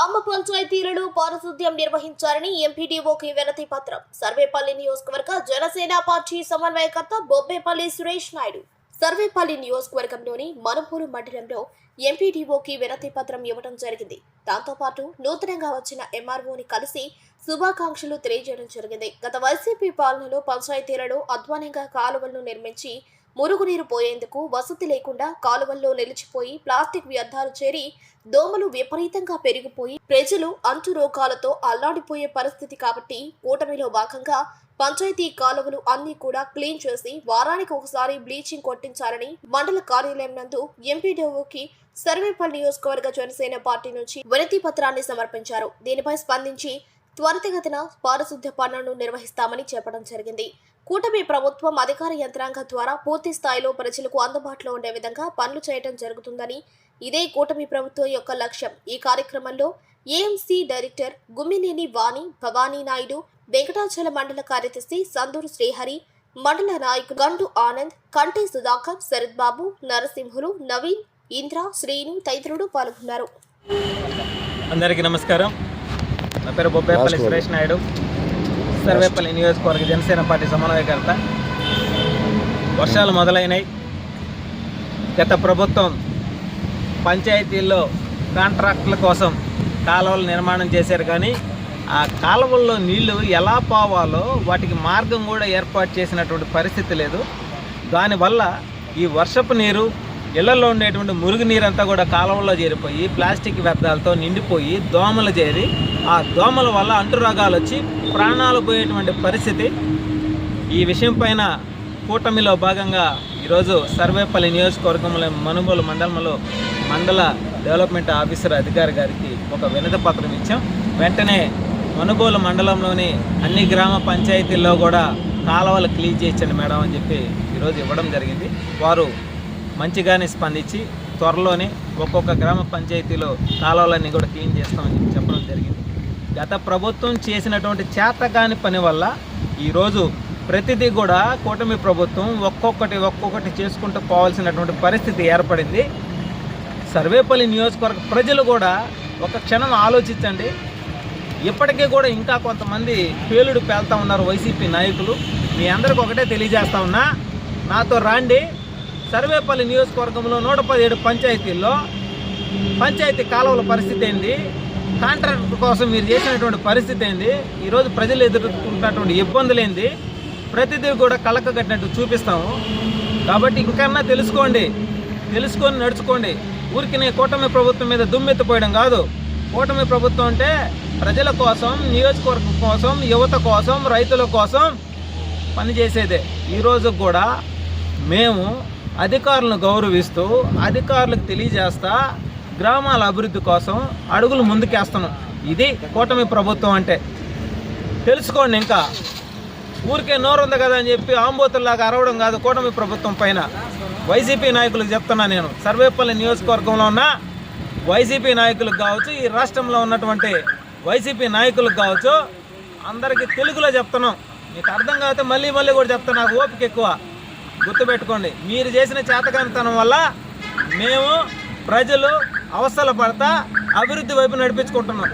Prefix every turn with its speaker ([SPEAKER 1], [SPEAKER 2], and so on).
[SPEAKER 1] గ్రామ పంచాయతీలలో పారిశుద్ధ్యం నిర్వహించారని ఎంపీడీఓకి వినతి పత్రం. సర్వేపల్లి నియోజకవర్గ జనసేన పార్టీ సమన్వయకర్త బొబ్బేపల్లి సురేష్ నాయుడు. సర్వేపల్లి నియోజకవర్గంలోని మనుపూరు మండలంలో ఎంపీడీఓకి వినతి పత్రం ఇవ్వడం జరిగింది. దాంతోపాటు నూతనంగా వచ్చిన ఎంఆర్ఓని కలిసి శుభాకాంక్షలు తెలియజేయడం జరిగింది. గత వైసీపీ పాలనలో పంచాయతీలలో అధ్వానంగా కాలువలను నిర్మించి మురుగునీరు పోయేందుకు వసతి లేకుండా కాలువల్లో నిలిచిపోయి ప్లాస్టిక్ వ్యర్థాలు చేరి దోమలు విపరీతంగా పెరిగిపోయి ప్రజలు అంటు రోగాలతో అల్లాడిపోయే పరిస్థితి కాబట్టి కూటమిలో భాగంగా పంచాయతీ కాలువలు అన్ని కూడా క్లీన్ చేసి వారానికి ఒకసారి బ్లీచింగ్ కొట్టించాలని మండల కార్యాలయం నందు ఎంపీడీఓకి సర్వేపల్లి నియోజకవర్గ జనసేన పార్టీ నుంచి వినతి పత్రాన్ని సమర్పించారు. దీనిపై స్పందించి త్వరితగతిన పారిశుద్ధ్య పనులను నిర్వహిస్తామని చెప్పడం జరిగింది. కూటమి ప్రభుత్వం అధికార యంత్రాంగం ద్వారా పూర్తి స్థాయిలో ప్రజలకు అందుబాటులో ఉండే విధంగా పనులు చేయడం జరుగుతుందని ఇదే కూటమి ప్రభుత్వం యొక్క లక్ష్యం. ఈ కార్యక్రమంలో ఏఎంసీ డైరెక్టర్ గుమ్మినేని వాణి భవానీ నాయుడు వెంకటాచల మండల కార్యదర్శి సందూరు శ్రీహరి మండల నాయకులు గండు ఆనంద్ కంటి సుధాకర్ శరత్ బాబు నరసింహులు నవీన్ ఇంద్ర శ్రీను తదితరులు పాల్గొన్నారు.
[SPEAKER 2] అందరికీ నమస్కారం. నా పేరు బొబ్బేపల్లి సురేష్ నాయుడు. సర్వేపల్లి నియోజకవర్గ జనసేన పార్టీ సమన్వయకర్త. వర్షాలు మొదలైనాయి గత ప్రభుత్వం పంచాయతీల్లో కాంట్రాక్టుల కోసం కాలువలు నిర్మాణం చేశారు కానీ ఆ కాలువల్లో నీళ్ళు ఎలా పోవాలో వాటికి మార్గం కూడా ఏర్పాటు చేసినటువంటి పరిస్థితి లేదు. దానివల్ల ఈ వర్షపు నీరు ఇళ్ళలో ఉండేటువంటి మురుగు నీరంతా కూడా కాలువల్లో చేరిపోయి ప్లాస్టిక్ వ్యర్థాలతో నిండిపోయి దోమలు చేరి ఆ దోమల వల్ల అంటురోగాలు వచ్చి ప్రాణాలు పోయేటువంటి పరిస్థితి. ఈ విషయం పైన కూటమిలో భాగంగా ఈరోజు సర్వేపల్లి నియోజకవర్గంలో మనుగోలు మండలంలో మండల డెవలప్మెంట్ ఆఫీసర్ అధికారి గారికి ఒక వినతి పత్రం ఇచ్చాం. వెంటనే మనుగోలు మండలంలోని అన్ని గ్రామ పంచాయతీల్లో కూడా కాలువలు క్లీన్ చేయించండి మేడం అని చెప్పి ఈరోజు ఇవ్వడం జరిగింది. వారు మంచిగానే స్పందించి త్వరలోనే ఒక్కొక్క గ్రామ పంచాయతీలో కాలువలన్నీ కూడా క్లీన్ చేస్తామని చెప్పడం జరిగింది. గత ప్రభుత్వం చేసినటువంటి చేతగాని పని వల్ల ఈరోజు ప్రతిదీ కూడా కూటమి ప్రభుత్వం ఒక్కొక్కటి ఒక్కొక్కటి చేసుకుంటూ పోవాల్సినటువంటి పరిస్థితి ఏర్పడింది. సర్వేపల్లి నియోజకవర్గ ప్రజలు కూడా ఒక క్షణం ఆలోచించండి. ఇప్పటికీ కూడా ఇంకా కొంతమంది పేలుడు పేలుతా ఉన్నారు వైసీపీ నాయకులు. మీ అందరికి ఒకటే తెలియజేస్తా ఉన్నా నాతో రాండి. సర్వేపల్లి నియోజకవర్గంలో నూట పదిహేడు పంచాయతీల్లో పంచాయతీ కాలువల పరిస్థితి ఏంటి? కాంట్రాక్ట్ కోసం మీరు చేసినటువంటి పరిస్థితి ఏంది? ఈరోజు ప్రజలు ఎదుర్కొంటున్నటువంటి ఇబ్బందులు ఏంది? ప్రతిదీ కూడా కలక కట్టినట్టు చూపిస్తాము. కాబట్టి ఇంకన్నా తెలుసుకోండి. తెలుసుకొని నడుచుకోండి. ఊరికి కూటమి ప్రభుత్వం మీద దుమ్మెత్తిపోయడం కాదు. కూటమి ప్రభుత్వం అంటే ప్రజల కోసం నియోజకవర్గం కోసం యువత కోసం రైతుల కోసం పనిచేసేదే. ఈరోజు కూడా మేము అధికారులను గౌరవిస్తూ అధికారులకు తెలియజేస్తా గ్రామాల అభివృద్ధి కోసం అడుగులు ముందుకేస్తున్నాం. ఇది కూటమి ప్రభుత్వం అంటే. తెలుసుకోండి ఇంకా. ఊరికే నోరు ఉంది కదా అని చెప్పి ఆంబోతుల్లాగా అరవడం కాదు కూటమి ప్రభుత్వం పైన. వైసీపీ నాయకులకు చెప్తున్నా నేను. సర్వేపల్లి నియోజకవర్గంలో ఉన్న వైసీపీ నాయకులకు కావచ్చు ఈ రాష్ట్రంలో ఉన్నటువంటి వైసీపీ నాయకులకు కావచ్చు అందరికీ తెలుగులో చెప్తున్నాం. మీకు అర్థం కాకపోతే మళ్ళీ మళ్ళీ కూడా చెప్తాను నాకు ఓపిక ఎక్కువ. గుర్తుపెట్టుకోండి. మీరు చేసిన చేతకానితనం వల్ల మేము ప్రజలు అవస్థలు పడతా అభివృద్ధి వైపు నడిపించుకుంటున్నాం.